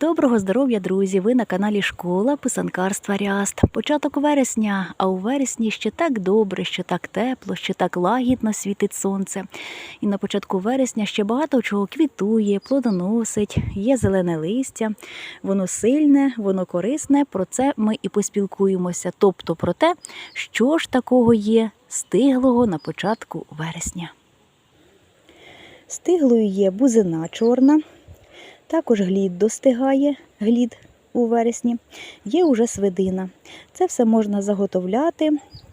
Доброго здоров'я, друзі! Ви на каналі Школа писанкарства Ряст. Початок вересня, а у вересні ще так добре, що так тепло, що так лагідно світить сонце. І на початку вересня ще багато чого квітує, плодоносить, є зелене листя. Воно сильне, воно корисне. Про це ми і поспілкуємося. Тобто про те, що ж такого є стиглого на початку вересня. Стиглою є бузина чорна. Також глід достигає, глід у вересні. Є уже свидина. Це все можна заготовляти.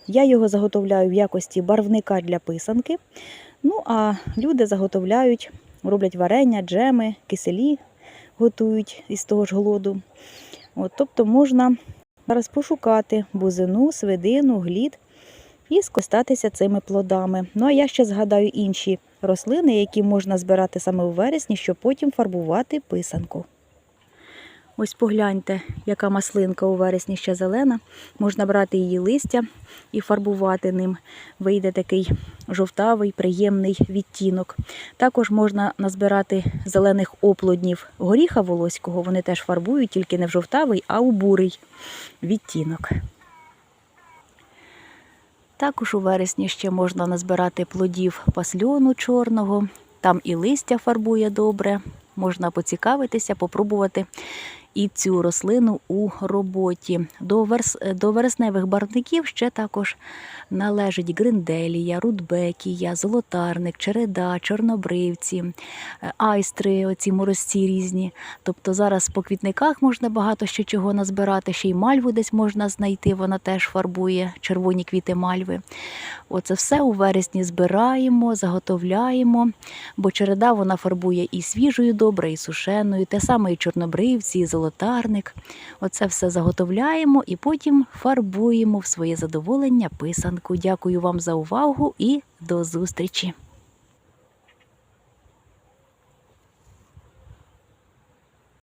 Я його заготовляю в якості барвника для писанки. Ну, а люди заготовляють, роблять варення, джеми, киселі готують із того ж голоду. От, тобто можна зараз пошукати бузину, свидину, глід і скористатися цими плодами. Ну а я ще згадаю інші рослини, які можна збирати саме у вересні, щоб потім фарбувати писанку. Ось погляньте, яка маслинка у вересні ще зелена. Можна брати її листя і фарбувати ним. Вийде такий жовтавий, приємний відтінок. Також можна назбирати зелених оплоднів горіха волоського. Вони теж фарбують, тільки не в жовтавий, а у бурий відтінок. Також у вересні ще можна назбирати плодів пасльону чорного. Там і листя фарбує добре. Можна поцікавитися, попробувати і цю рослину у роботі. До, верс... До вересневих барвників ще також належить гринделія, рудбекія, золотарник, череда, чорнобривці, е, айстри, оці морозці різні. Тобто зараз по квітниках можна багато ще чого назбирати, ще й мальву десь можна знайти, вона теж фарбує червоні квіти мальви. Оце все у вересні збираємо, заготовляємо, бо череда вона фарбує і свіжою добре, і сушеною, те саме і чорнобривці, і золотарник. Оце все заготовляємо і потім фарбуємо в своє задоволення писанку. Дякую вам за увагу і до зустрічі!